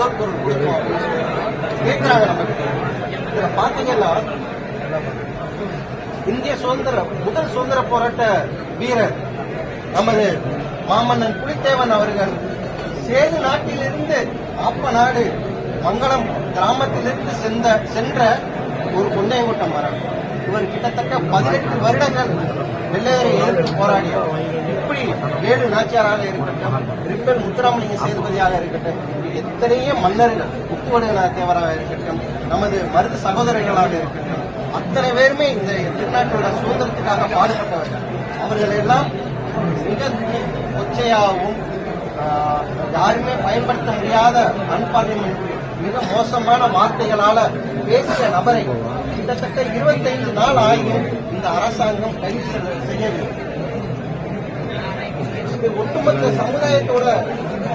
முதல் கேட்கிறாங்க நமக்கு பாத்தீங்கன்னா இந்திய சுதந்திர முதல் சுதந்திர போராட்ட வீரர் நமது மாமன்னன் புலித்தேவன் அவர்கள் சேது நாட்டிலிருந்து ஆப்ப நாடு மங்களம் கிராமத்திலிருந்து சென்ற சென்ற ஒரு கொண்டையங்குட்டம் மரம். இவர் கிட்டத்தட்ட பதினெட்டு வருடங்கள் வெள்ளையரை எதிர்த்து போராடியவர். இப்படி வேலு நாச்சியாராக இருக்கட்டும் ரிப்பன் முத்துராமலிங்க சேதுபதியாக இருக்கட்டும் எத்தனையோ மன்னர்கள் முத்துவடுகநாத தேவராக இருக்கட்டும் நமது மருது சகோதரர்களாக இருக்கட்டும் அத்தனை பேருமே இந்த திருநாட்டோட சுதந்திரத்துக்காக பாடுபட்டவர்கள். அவர்கள் எல்லாம் மிக கொச்சையாகவும் யாருமே பயன்படுத்த முடியாத அன்பார்லிமெண்ட் மிக மோசமான வார்த்தைகளால பேசிய நபரை கிட்டத்தட்ட இருபத்தைந்து நாள் ஆகியும் இந்த அரசாங்கம் கைது செய்யவில்லை. இது ஒட்டுமொத்த சமுதாயத்தோட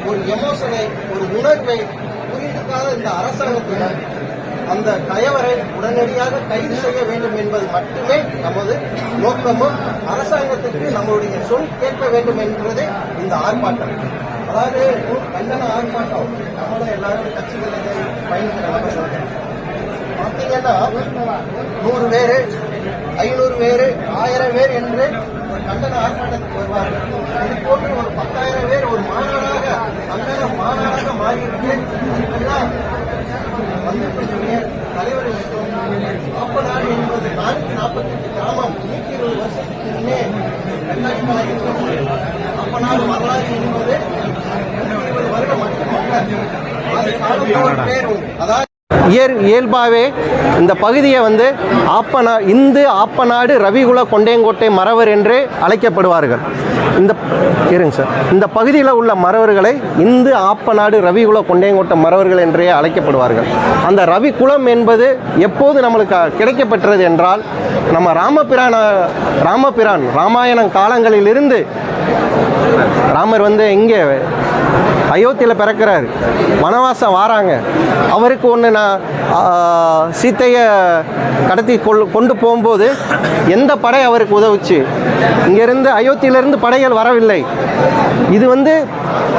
ஒரு எமோஷனை ஒரு உணர்வை புரிந்துக்காத இந்த அரசாங்கத்தினர் அந்த கயவரை உடனடியாக கைது செய்ய வேண்டும் என்பது மட்டுமே நமது நோக்கமும் அரசாங்கத்திற்கு நம்மளுடைய சொல் கேட்க வேண்டும் என்பதே இந்த ஆர்ப்பாட்டம். அதாவது கண்டன ஆர்ப்பாட்டம். நம்மளும் எல்லாரும் கட்சிகளில் பயணிக்கிற நபர்கள் பார்த்தீங்கன்னா நூறு பேரு ஐநூறு பேரு ஆயிரம் பேர் என்று ஒரு கண்டன ஆர்ப்பாட்டத்துக்கு வருவார்கள் இது போன்று ஒரு பத்தாயிரம் பேர் ஒரு மாநாடாக கண்டன மாநாடாக மாறியிருக்கு இதுக்கெல்லாம் வந்திருக்கக்கூடிய தலைவர்களுக்கும் நாற்பது என்பது நானூற்றி நாற்பத்தெட்டு கிராமம் நூற்றி இருபது வருஷத்துக்கு முன்னே கட்டாயமாக இருக்கும் நாற்பது வரலாறு என்பது இருபது வருடம் மட்டுமல்ல. அது காலம் பேர் உண்டு. அதாவது இயற் இயல்பாகவே இந்த பகுதியை வந்து ஆப்பனா இந்து ஆப்பநாடு ரவிகுல கொண்டையங்கோட்டை மறவர் என்றே அழைக்கப்படுவார்கள். இந்த இருங்க சார். இந்த பகுதியில் உள்ள மறவர்களை இந்து ஆப்பநாடு ரவிகுல கொண்டையங்கோட்டை மறவர்கள் என்றே அழைக்கப்படுவார்கள். அந்த ரவி குலம் என்பது எப்போது நம்மளுக்கு கிடைக்கப்பெற்றது என்றால் நம்ம ராமபிரான ராமபிரான் ராமாயணம் காலங்களிலிருந்து ராமர் வந்து இங்கே அயோத்தியில் பிறக்கிறாரு. வனவாசம் வாராங்க. அவருக்கு ஒன்று நான் சீத்தையை கடத்தி கொள் கொண்டு போகும்போது எந்த படை அவருக்கு உதவுச்சு? இங்கேருந்து அயோத்தியிலிருந்து படைகள் வரவில்லை. இது வந்து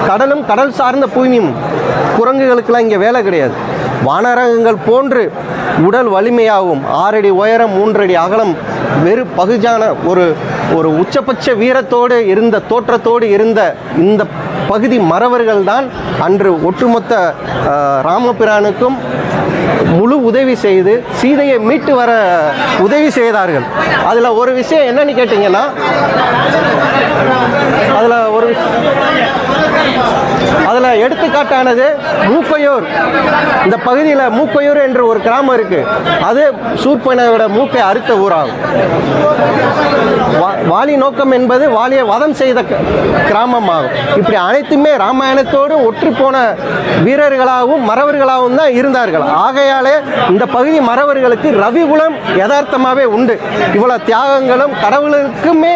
கடலும் கடல் சார்ந்த பூமியும். குரங்குகளுக்கெல்லாம் இங்கே வேலை கிடையாது. வானரகங்கள் போன்று உடல் வலிமையாகவும் ஆறடி உயரம் மூன்றடி அகலம். வெறு பகுஜான ஒரு ஒரு உச்சபட்ச வீரத்தோடு இருந்த தோற்றத்தோடு இருந்த இந்த பகுதி மறவர்கள் தான் அன்று ஒட்டுமொத்த ராமபிரானுக்கும் முழு உதவி செய்து சீதையை மீட்டு வர உதவி செய்தார்கள். அதில் ஒரு விஷயம் என்னன்னு கேட்டிங்கன்னா அதில் ஒரு அதில் எடுத்துக்காட்டானது மூக்கையூர். இந்த பகுதியில் மூக்கையூர் என்ற ஒரு கிராமம் இருக்கு. அது சூர்பனோட மூக்கை அறுத்த ஊராகும். வாலி நோக்கம் என்பது வாலியை வதம் செய்த கிராமம் கிராமமாகும். இப்படி அனைத்துமே ராமாயணத்தோடு ஒற்றி போன வீரர்களாகவும் மறவர்களாகவும் தான் இருந்தார்கள். ஆகையாலே இந்த பகுதி மறவர்களுக்கு ரவிகுலம் யதார்த்தமாகவே உண்டு. இவ்வளோ தியாகங்களும் கடவுளுக்குமே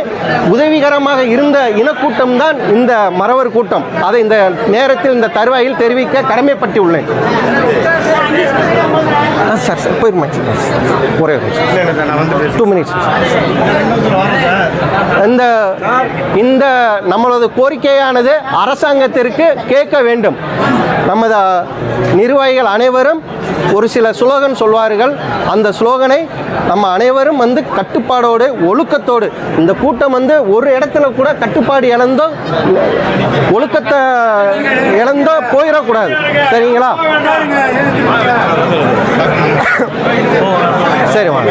உதவிகரமாக இருந்த இனக்கூட்டம் தான் இந்த மறவர் கூட்டம். அதை இந்த நேரத்தில் இந்த தருவாயில் தெரிவிக்க கடமைப்பட்டுள்ளேன். ஆ, சார் சார் போயிருமா ஒரே டூ மினிட்ஸ் இந்த இந்த நம்மளது கோரிக்கையானது அரசாங்கத்திற்கு கேட்க வேண்டும். நமது நிர்வாகிகள் அனைவரும் ஒரு சில ஸ்லோகன் சொல்வார்கள். அந்த ஸ்லோகனை நம்ம அனைவரும் வந்து கட்டுப்பாடோடு ஒழுக்கத்தோடு இந்த கூட்டம் வந்து ஒரு இடத்துல கூட கட்டுப்பாடு இழந்தோ ஒழுக்கத்தை இழந்தோ போயிடக்கூடாது. சரிங்களா? சரி வாங்க.